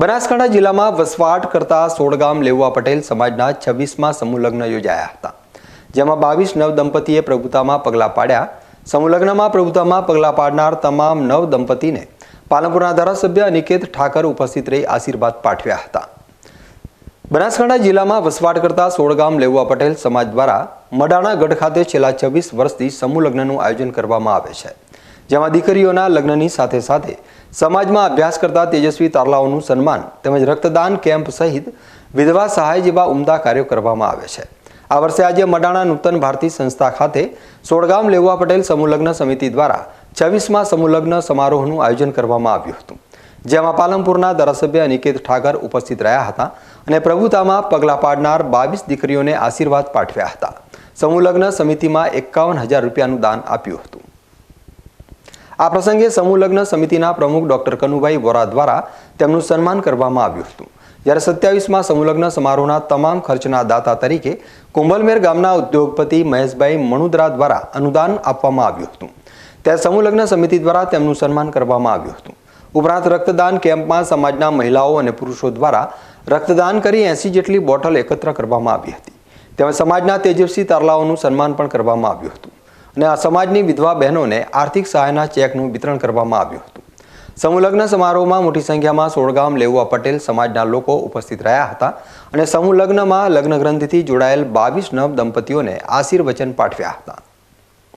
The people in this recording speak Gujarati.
બનાસકાંઠા જિલ્લામાં વસવાટ કરતા સોળગામ લેવા પટેલ સમાજના છવ્વીસમાં સમૂહલગ્ન યોજાયા હતા. જેમાં બાવીસ નવ દંપતીએ પ્રભુતામાં પગલાં પાડ્યા. સમૂહલગ્નમાં પ્રભુતામાં પગલાં પાડનાર તમામ નવ દંપતીને પાલનપુરના ધારાસભ્ય અનિકેત ઠાકર ઉપસ્થિત રહી આશીર્વાદ પાઠવ્યા હતા. બનાસકાંઠા જિલ્લામાં વસવાટ કરતા સોળગામ લેવા પટેલ સમાજ દ્વારા મડાણા ગઢ ખાતે છેલ્લા છવ્વીસ વર્ષથી સમૂહલગ્નનું આયોજન કરવામાં આવે છે. જેમાં દીકરીઓના લગ્નની સાથે સાથે સમાજમાં અભ્યાસ કરતા તેજસ્વી તારલાઓનું સન્માન તેમજ રક્તદાન કેમ્પ સહિત વિધવા સહાય જેવા ઉમદા કાર્યો કરવામાં આવે છે. આ વર્ષે આજે મડાણા નૂતન ભારતી સંસ્થા ખાતે સોળગામ લેવા પટેલ સમૂહલગ્ન સમિતિ દ્વારા છવ્વીસમાં સમૂહલગ્ન સમારોહનું આયોજન કરવામાં આવ્યું હતું. જેમાં પાલનપુરના ધારાસભ્ય અનિકેત ઠાકર ઉપસ્થિત રહ્યા હતા અને પ્રભુતામાં પગલાં પાડનાર બાવીસ દીકરીઓને આશીર્વાદ પાઠવ્યા હતા. સમૂહલગ્ન સમિતિમાં એકાવન હજાર રૂપિયાનું દાન આપ્યું હતું. આ પ્રસંગે સમૂહ લગ્ન સમિતિના પ્રમુખ ડોક્ટર કનુભાઈ વોરા દ્વારા તેમનું સન્માન કરવામાં આવ્યું હતું. જ્યારે સત્યાવીસમાં સમૂહ લગ્ન સમારોહના તમામ ખર્ચના દાતા તરીકે કુંભલમેર ગામના ઉદ્યોગપતિ મહેશભાઈ મણુદરા દ્વારા અનુદાન આપવામાં આવ્યું હતું. ત્યારે સમૂહ લગ્ન સમિતિ દ્વારા તેમનું સન્માન કરવામાં આવ્યું હતું. ઉપરાંત રક્તદાન કેમ્પમાં સમાજના મહિલાઓ અને પુરુષો દ્વારા રક્તદાન કરી એંસી જેટલી બોટલ એકત્ર કરવામાં આવી હતી. તેમજ સમાજના તેજસ્વી તારલાઓનું સન્માન પણ કરવામાં આવ્યું હતું. અને આ સમાજની વિધવા બહેનોને આર્થિક સહાયના ચેકનું વિતરણ કરવામાં આવ્યું હતું. સમૂહલગ્ન સમારોહમાં મોટી સંખ્યામાં સોળગામ લેવા પટેલ સમાજના લોકો ઉપસ્થિત રહ્યા હતા અને સમૂહલગ્નમાં લગ્ન ગ્રંથિથી જોડાયેલ બાવીસ નવ દંપતીઓને આશીર્વચન પાઠવ્યા હતા.